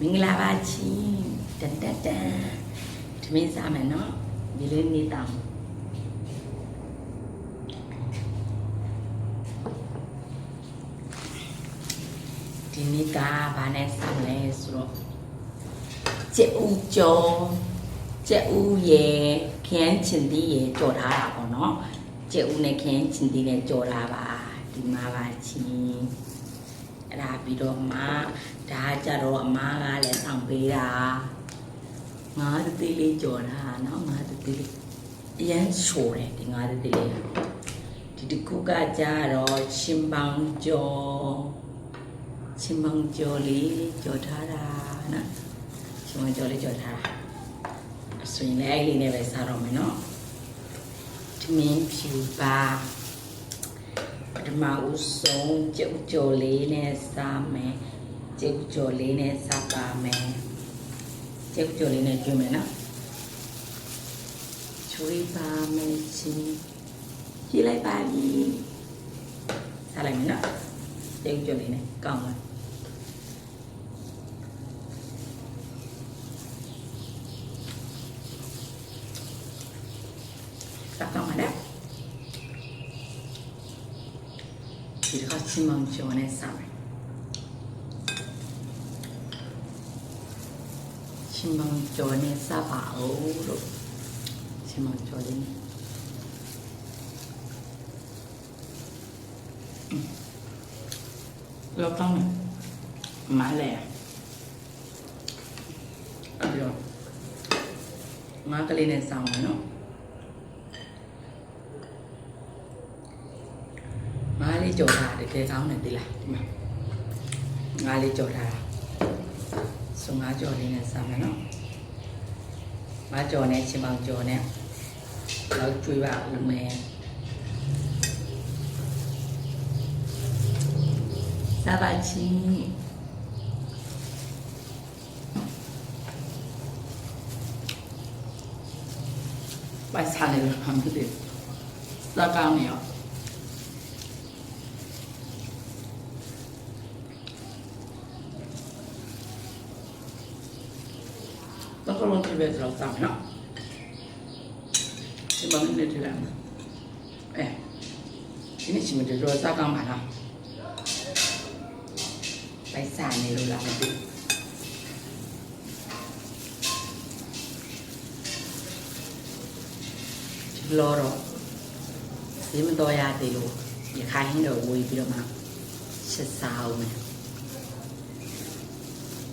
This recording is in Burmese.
မင်္ဂလာပါချင်းတန်တန်တန်ထမင်းစားမယ်နော်ဒီလေးနေတောင်ဒီနေ့ကဘာနဲ့စားမလဲဆိုတော့ကျက်ဦးကျော်ကျက်ဦးရဲ့ခရမ်းချင်သီးရဲ့ကြော်ထားတာပေါ့နော်ကျက်ဦးနဲ့ခရမ်းချင်သီးနဲ့ကြော်ထားပါဒီမှာပါချင်း အဲ့ဒါပြီးတော့မှဒါကြတော့အမားကလည်းဆောင်ပေးတာငါးတသေးလေးကြော်တာနော်ငါးတသေးလေးအရန်ချိုတယ်ဒီငါးတသေးလေးဒီတစ်ခုကကြတော့ရှင်ပေါင်ကြော်ရှင်ပေါင်ကြော်လေးကြော်ထားတာနော်ရှင်ပေါင်ကြော်လေးကြော်ထားတာအဆွေနဲ့အဲ့လေးနဲ့ပဲစားတော့မယ်နော်ဒီမင်းဖြူပါပ ထမဦးဆုံးကျုပ်ကျော်လေးနဲ့စားမယ်ကျုပ်ကျော်လေးနဲ့စားပါမယ်ကျုပ်ကျော်လေးနဲ့ကျွေးမယ်နော်ချွေးပါမယ်ချင်းကြည့်လိုက်ပါပြီစားလိုက်မယ်နော်ကျုပ်ကျော်လေးနဲ့ကောင်းပါစားကောင်းပါနဲ့ ဒီတစ်ခါ 같이 멈추원의 쌈을 신망조원의 싸바오로. 신망조원 약간 말레야. 그죠? 마글린의 싸움이요? ငါးလေးကြော်ထားတယ်တကယ်ကောင်းတယ်ဒီလားဒီမှာငါးလေးကြော်ထားတာဆိုငါးကြော်လေးနဲ့စားမယ်နော်ငါးကြော်နဲ့ချင်းပေါင်ကြော်နဲ့လောက်ကျွေးပါဦးမယ်စားပါချင်းไปစားနေလို့မှမသိဘူးစားကောင်းနေရော တော့က တော့ပြည့်ပြည့်တော့တောင်းနော်ဒီမှာနေတယ်လားအဲဒီနေ့ရှင်မတို့တော့စားကောင်းပါလားပိုက်စားနေလို့လားမသိဘူးလောတော့ဒီမတော်ရသေးလို့ရခိုင်ဟင်းတော့ဝေးပြီးတော့မှရှစ်စားအောင်မယ်